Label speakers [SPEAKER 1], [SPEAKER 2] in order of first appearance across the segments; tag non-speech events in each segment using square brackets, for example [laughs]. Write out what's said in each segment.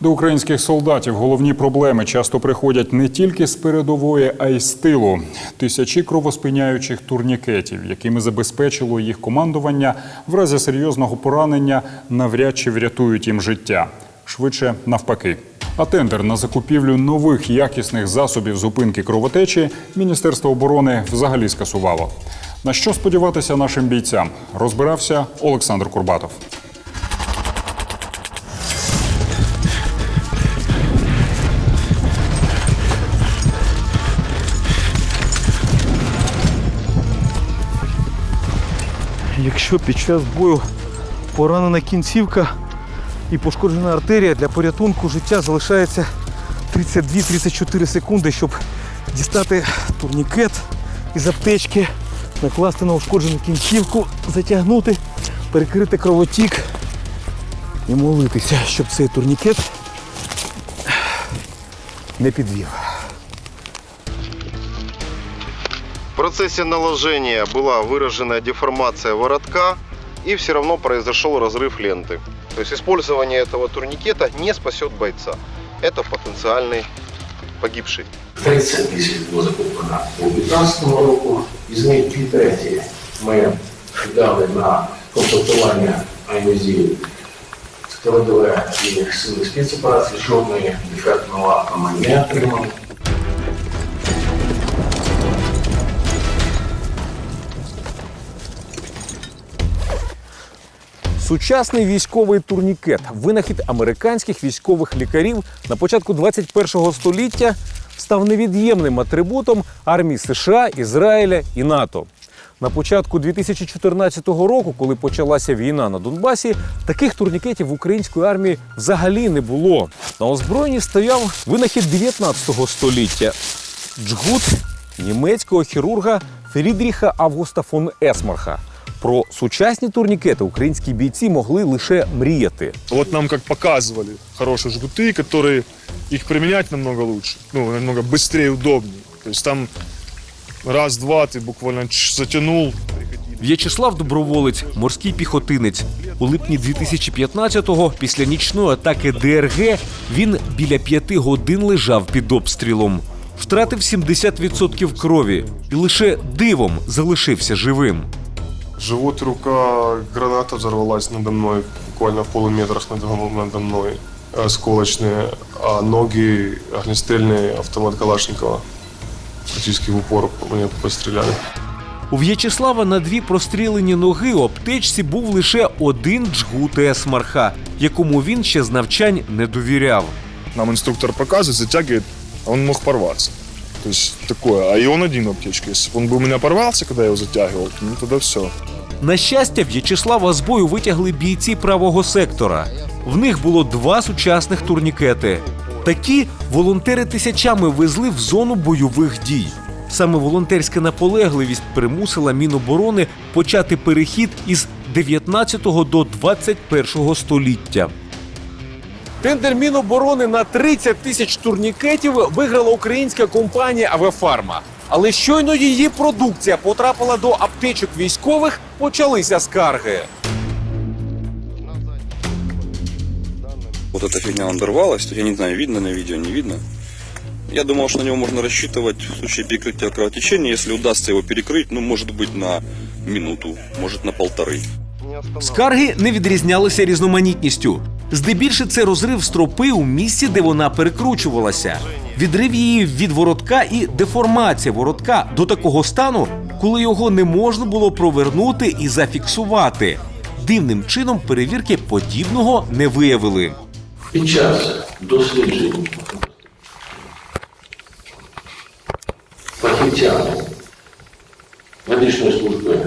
[SPEAKER 1] До українських солдатів головні проблеми часто приходять не тільки з передової, а й з тилу. Тисячі кровоспиняючих турнікетів, якими забезпечило їх командування, в разі серйозного поранення навряд чи врятують їм життя. Швидше навпаки. А тендер на закупівлю нових якісних засобів зупинки кровотечі Міністерство оборони взагалі скасувало. На що сподіватися нашим бійцям? Розбирався Олександр Курбатов.
[SPEAKER 2] Якщо під час бою поранена кінцівка і пошкоджена артерія, для порятунку життя залишається 32-34 секунди, щоб дістати турнікет із аптечки, накласти на ушкоджену кінцівку, затягнути, перекрити кровотік і молитися, щоб цей турнікет не підвів.
[SPEAKER 3] В процессе наложения была выраженная деформация воротка и все равно произошел разрыв ленты. То есть использование этого турникета не спасет бойца. Это потенциальный погибший.
[SPEAKER 4] 30 тисяч було закуплено у 2015 року, із них дві треті ми дали на комплектування АМЗів складове і сили спецоперації, жодної дефектного атома не отримали.
[SPEAKER 2] Сучасний військовий турнікет винахід американських військових лікарів на початку 21-го століття став невід'ємним атрибутом армій США, Ізраїля і НАТО. На початку 2014 року, коли почалася війна на Донбасі, таких турнікетів в української армії взагалі не було. На озброєнні стояв винахід 19 століття джгут німецького хірурга Фрідріха Августа фон Есмарха. Про сучасні турнікети українські бійці могли лише мріяти.
[SPEAKER 5] Вот нам как показывали хорошие жгуты, которые их применять намного лучше, ну, намного быстрее и удобнее. То есть там раз-два ты буквально ч- затянул.
[SPEAKER 2] В'ячеслав Доброволець, морський піхотинець. У липні 2015-го, після нічної атаки ДРГ, він біля п'яти годин лежав під обстрілом. Втратив 70% крові і лише дивом залишився живим.
[SPEAKER 5] Живот и рука, граната взорвалась надо мной, буквально в полуметрах над, головой- надо мной, осколочные, а ноги огнестрельные, автомат Калашникова. Практически в упор по мне постреляли.
[SPEAKER 2] У В'ячеслава на дві прострілені ноги у аптечці був лише один джгут Есмарха, якому він ще з навчань не довіряв.
[SPEAKER 5] Нам инструктор показывает, затягивает, а он мог порваться. То есть такое. А и он один в. Если бы он у меня порвался, когда я его затягивал, ну тогда все.
[SPEAKER 2] На щастя, В'ячеслава з бою витягли бійці правого сектора. В них було два сучасних турнікети. Такі волонтери тисячами везли в зону бойових дій. Саме волонтерська наполегливість примусила Міноборони почати перехід із 19 до 21 століття. Тендер Міноборони на 30 тисяч турнікетів виграла українська компанія Авефарма. Але щойно її продукція потрапила до аптечок військових, почалися скарги.
[SPEAKER 6] Вот эта фигня надорвалась, я не знаю, видно на видео, не видно. Я думал, что на него можно рассчитывать в случае перекрытия кровотечения, если удастся его перекрыть, ну, может быть, на минуту, может, на полторы.
[SPEAKER 2] Скарги не відрізнялися різноманітністю. Здебільше це розрив стропи у місці, де вона перекручувалася, відрив її від воротка і деформація воротка до такого стану, коли його не можна було провернути і зафіксувати. Дивним чином перевірки подібного не виявили.
[SPEAKER 4] Під час досліджень фахівцями медичної служби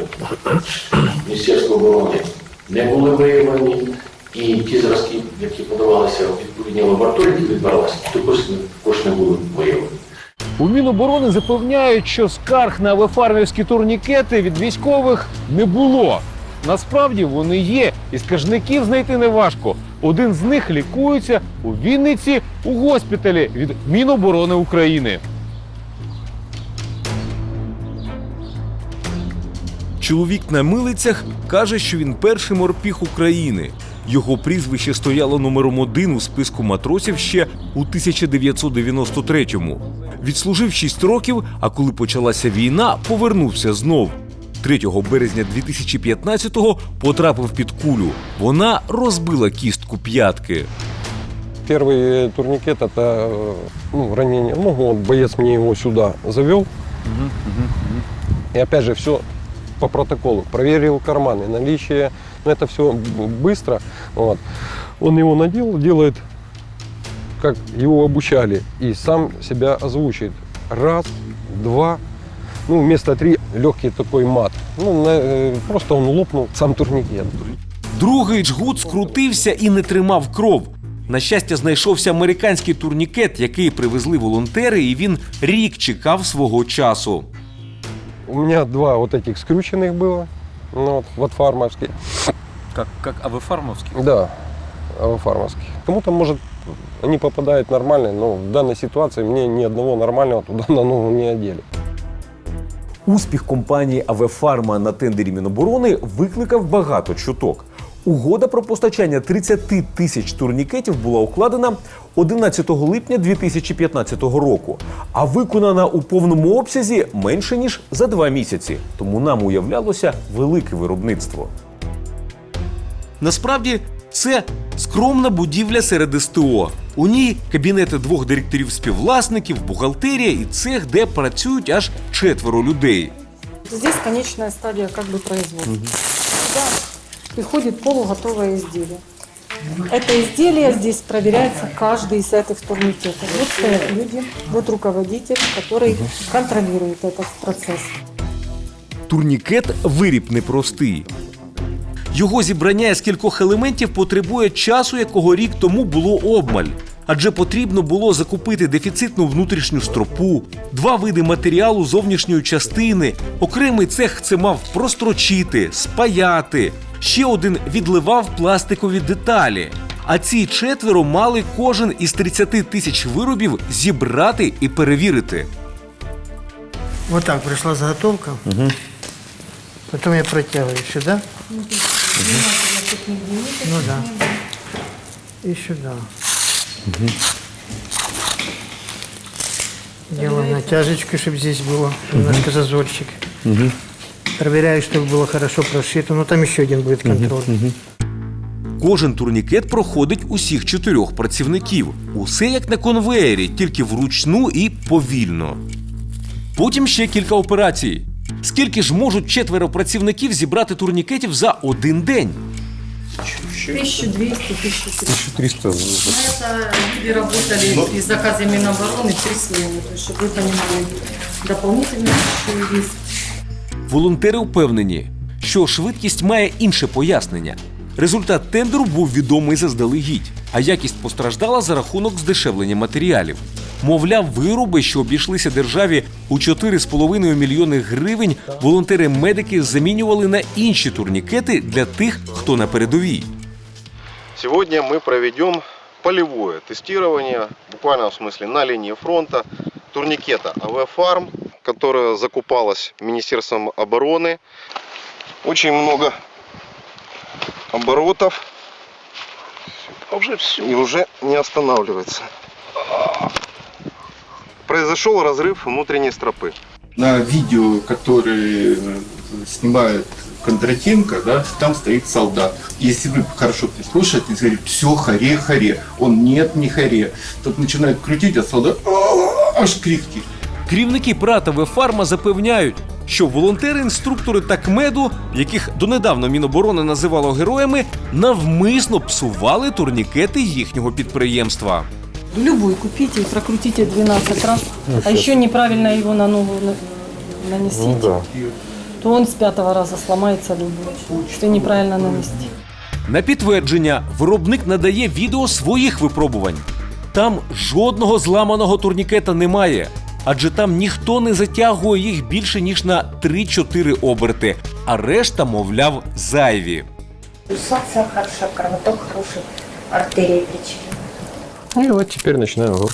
[SPEAKER 4] Міністерства оборони не були виявлені, і ті зразки, які подавалися в відповідні лабораторії, які відбиралися, також, також не були виявлені.
[SPEAKER 2] У Міноборони запевняють, що скарг на вефармівські турнікети від військових не було. Насправді вони є, і скаржників знайти неважко. Один з них лікується у Вінниці у госпіталі від Міноборони України. Чоловік на милицях каже, що він перший морпіг України. Його прізвище стояло номером один у списку матросів ще у 1993-му. Відслужив 6 років, а коли почалася війна, повернувся знов. 3 березня 2015-го потрапив під кулю. Вона розбила кістку п'ятки.
[SPEAKER 7] Первый турникет это э, ну, ранение в ногу. Вот боец мне его сюда завел. И опять же все по протоколу. Проверил карманы, наличие. Ну, это все быстро. Вот. Он его надел, делает, как его обучали. И сам себя озвучивает. Раз, два, ну, вместо три легкий такой мат. Ну, на- э, просто он лопнул сам турникет.
[SPEAKER 2] Другий джгут скрутився і не тримав кров. На щастя, знайшовся американський турнікет, який привезли волонтери, і він рік чекав свого часу.
[SPEAKER 7] У меня два вот этих скрюченных было. Ну, вот, вот фармовские.
[SPEAKER 2] Как, как а ви фармовський?
[SPEAKER 7] Да, фармовские. Кому-то, может, они попадают нормально, но в данной ситуации мне ни одного нормального туда на ногу не одели.
[SPEAKER 2] Успіх компанії Авефарма на тендері Міноборони викликав багато чуток. Угода про постачання 30 тисяч турнікетів була укладена 11 липня 2015 року, а виконана у повному обсязі менше ніж за два місяці. Тому нам уявлялося велике виробництво. Насправді це скромна будівля серед СТО. У ній кабінети двох директорів співвласників, бухгалтерія і цех, де працюють аж четверо людей.
[SPEAKER 8] Здесь конечная стадия как бы производства. Сюда приходит полуготовое изделие. Это изделие здесь проверяется каждый из этих турникетов. Вот стоят люди, вот руководитель, который контролирует этот процесс.
[SPEAKER 2] Турнікет виріб непростий. Його зібрання з кількох елементів потребує часу, якого рік тому було обмаль. Адже потрібно було закупити дефіцитну внутрішню стропу, два види матеріалу зовнішньої частини. Окремий цех це мав прострочити, спаяти. Ще один відливав пластикові деталі. А ці четверо мали кожен із 30 тисяч виробів зібрати і перевірити.
[SPEAKER 9] Вот так пришла заготовка. Потом я протягиваю сюда. Ну да. И сюда. Делаю натяжечку, чтобы здесь было немножко зазорчик. Проверяю, чтобы было хорошо прошито. Ну там еще один будет контроль.
[SPEAKER 2] Кожен турнікет проходить усіх чотирьох працівників. Усе як на конвеєрі, тільки вручну і повільно. Потім ще кілька операцій. Скільки ж можуть четверо працівників зібрати турнікетів за один день?
[SPEAKER 8] 1200-1300. Ну, это люди работали при заказе Минобороны три смены. То есть, чтобы вы понимали, дополнительно еще есть
[SPEAKER 2] Волонтери впевнені, що швидкість має інше пояснення. Результат тендеру був відомий заздалегідь, а якість постраждала за рахунок здешевлення матеріалів. Мовляв, вироби, що обійшлися державі у 4,5 мільйони гривень, волонтери-медики замінювали на інші турнікети для тих, хто на передовій.
[SPEAKER 3] Сегодня мы проведем полевое тестирование, в буквальном смысле на линии фронта, турникета АВ-Фарм, которая закупалась Министерством обороны. Очень много оборотов. Уже все. И уже не останавливается. Произошел разрыв внутренней стропы.
[SPEAKER 10] на видео, которое э, снимает Кондратенко, да, там стоит солдат. Если вы хорошо прислушаетесь, говорит, все, харе, харе. Он нет, не харе. Тут начинает крутить, а солдат «А-а-а», аж крики.
[SPEAKER 2] Керівники Пратове Фарма запевняють, що волонтери-інструктори такмеду, яких донедавна Міноборони називало героями, навмисно псували турнікети їхнього підприємства.
[SPEAKER 8] Любой купите и прокрутите 12 раз, а еще неправильно его на ногу на- нанесите, то он с пятого раза сломается любой, что неправильно нанести.
[SPEAKER 2] На підтвердження виробник надає відео своїх випробувань. Там жодного зламаного турнікета немає, адже там ніхто не затягує їх більше ніж на 3-4 оберти, а решта, мовляв, зайві.
[SPEAKER 11] Пульсация хорошая, кровоток хороший, артерии причина.
[SPEAKER 7] И вот теперь начинаю его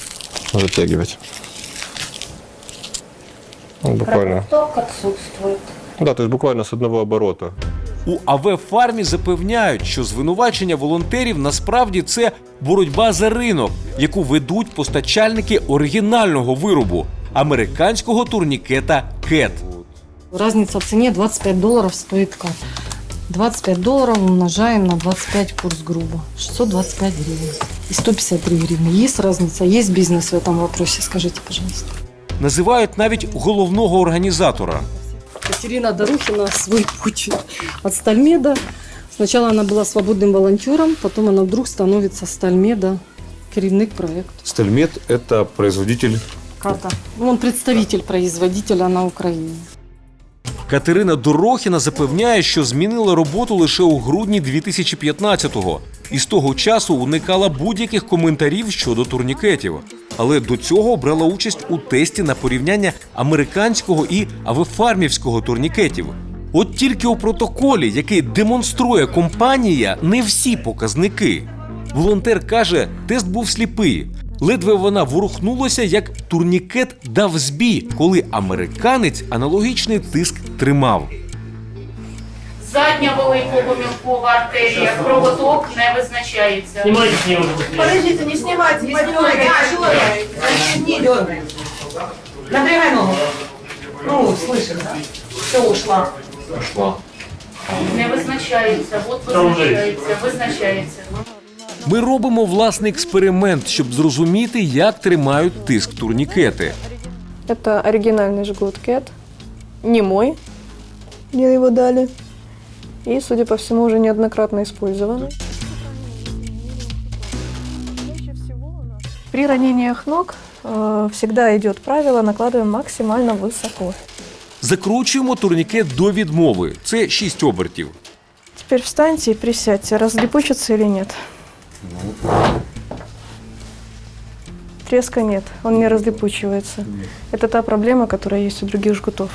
[SPEAKER 7] затягивать. Ну, Буквально.
[SPEAKER 11] Кровоток отсутствует.
[SPEAKER 7] Да, то есть буквально с одного оборота.
[SPEAKER 2] У АВ Фармі запевняють, що звинувачення волонтерів насправді це боротьба за ринок, яку ведуть постачальники оригінального виробу американського турнікета Кет.
[SPEAKER 8] Разница в цене 25 долларов стоит кат. 25 долларов умножаем на 25 курс грубо. 625 гривен И 153 гривны. Есть разница? Есть бизнес в этом вопросе? Скажите, пожалуйста.
[SPEAKER 2] Називають навіть головного організатора.
[SPEAKER 8] Катерина Дорухина свой [laughs] путь от Стальмеда. Сначала она была свободным волонтером, потом она вдруг становится Стальмеда, керівник проекта.
[SPEAKER 2] Стальмет – это производитель
[SPEAKER 8] Ката. Ну, Он представитель производителя на Украине.
[SPEAKER 2] Катерина Дорохіна запевняє, що змінила роботу лише у грудні 2015-го і з того часу уникала будь-яких коментарів щодо турнікетів. Але до цього брала участь у тесті на порівняння американського і авефармівського турнікетів. От тільки у протоколі, який демонструє компанія, не всі показники. Волонтер каже, тест був сліпий. Ледве вона ворухнулася, як турнікет дав збій, коли американець аналогічний тиск тримав.
[SPEAKER 12] Задня великого-мілкова артерія, кровоток не визначається.
[SPEAKER 11] Подождите, не снимайте, не снимайте. Не дергай. Напрягай ногу. Ну, слышишь, да? Все, ушла.
[SPEAKER 12] Не визначається, от визначається, визначається.
[SPEAKER 2] Ми робимо власний експеримент, щоб зрозуміти, як тримають тиск турнікети.
[SPEAKER 13] Это оригинальный жгут Кет. Не мой. Мне его дали. И, судя по всему, уже неоднократно использованный. При ранениях ног э, всегда идет правило накладываем максимально высоко.
[SPEAKER 2] Закручуємо турнікет до відмови. Це 6 обертів.
[SPEAKER 13] Теперь встаньте и присядьте, разлипучится или нет. Треска нет, он не разлипучивается. Это та проблема, которая есть у других жгутов.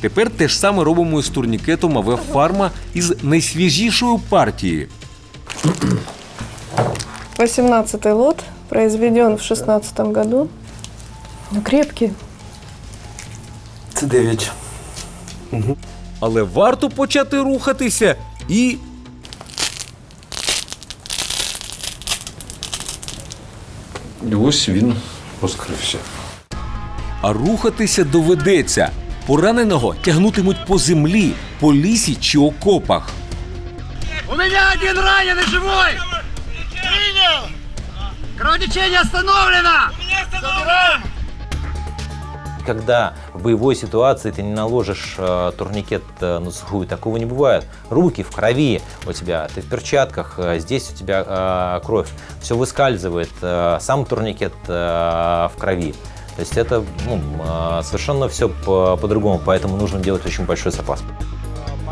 [SPEAKER 2] Тепер те ж саме робимо із турнікетом АВ Фарма із найсвіжішої партії.
[SPEAKER 13] 18-й лот, произведен в 16 году. Ну, крепкий.
[SPEAKER 2] Це 9. Але варто почати рухатися і.
[SPEAKER 7] І ось він розкрився.
[SPEAKER 2] А рухатися доведеться. Пораненого тягнутимуть по землі, по лісі чи окопах.
[SPEAKER 14] У мене один раненый живой! Принял! Кровотечение остановлено! Забираем!
[SPEAKER 15] Когда в боевой ситуации ты не наложишь э, турникет э, на сухую, такого не бывает. Руки в крови у тебя, ты в перчатках, э, здесь у тебя э, кровь, все выскальзывает, э, сам турникет э, в крови. То есть это ну, э, совершенно все по- по-другому, поэтому нужно делать очень большой запас.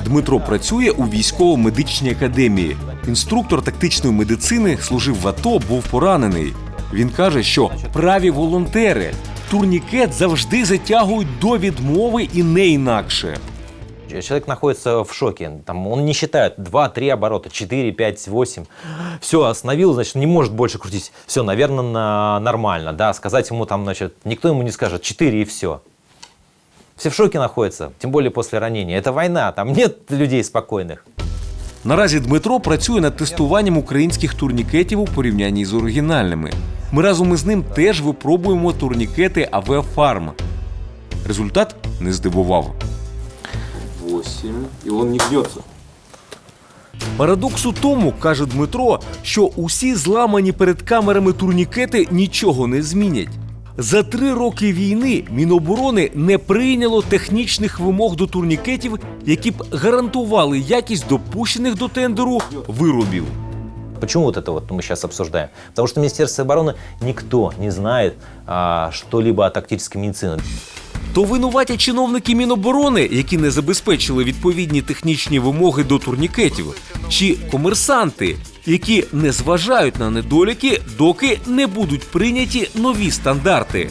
[SPEAKER 2] Дмитро працює у військово-медичній академії. Інструктор тактичної медицини служив в АТО, був поранений. Він каже, що праві волонтери турнікет завжди затягують до відмови і не інакше.
[SPEAKER 15] Человек находится в шоке. Там, он не считает 2-3 оборота, 4, 5, 8. Все, остановил, значит, не может больше крутить. Все, наверное, на- нормально. Да, сказать ему там, значит, никто ему не скажет 4 и все. Все в шоке находятся, тем более после ранения. Это война, там нет людей спокойных.
[SPEAKER 2] Наразі Дмитро працює над тестуванням українських турнікетів у порівнянні з оригінальними. Ми разом із ним теж випробуємо турнікети АВ Фарм. Результат не здивував.
[SPEAKER 7] 8. І він не гнеться.
[SPEAKER 2] Парадокс у тому, каже Дмитро, що усі зламані перед камерами турнікети нічого не змінять. За три роки війни Міноборони не прийняло технічних вимог до турнікетів, які б гарантували якість допущених до тендеру виробів.
[SPEAKER 15] Почему вот это вот мы сейчас обсуждаем? Потому что в Министерстве обороны никто не знает а, что-либо о тактической медицине.
[SPEAKER 2] То винуваті чиновники Міноборони, які не забезпечили відповідні технічні вимоги до турнікетів, чи комерсанти, які не зважають на недоліки, доки не будуть прийняті нові стандарти.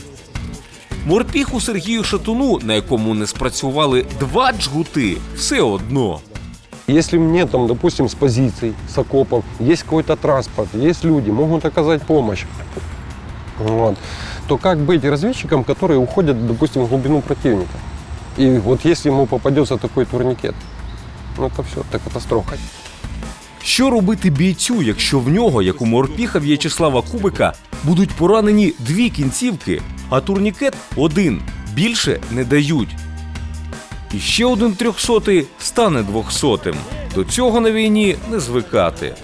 [SPEAKER 2] Морпіху Сергію Шатуну, на якому не спрацювали два джгути, все одно.
[SPEAKER 7] Если мне там, допустим, с позиций, с окопов, есть какой-то транспорт, есть люди, могут оказать помощь, вот, то как быть разведчиком, которые уходят, допустим, в глубину противника? И вот если ему попадется такой турникет, ну это все, это катастрофа.
[SPEAKER 2] Що робити бійцю, якщо в нього, як у морпіха В'ячеслава Кубика, будуть поранені дві кінцівки, а турнікет один більше не дають? І ще один трьохсотий стане двохсотим. До цього на війні не звикати.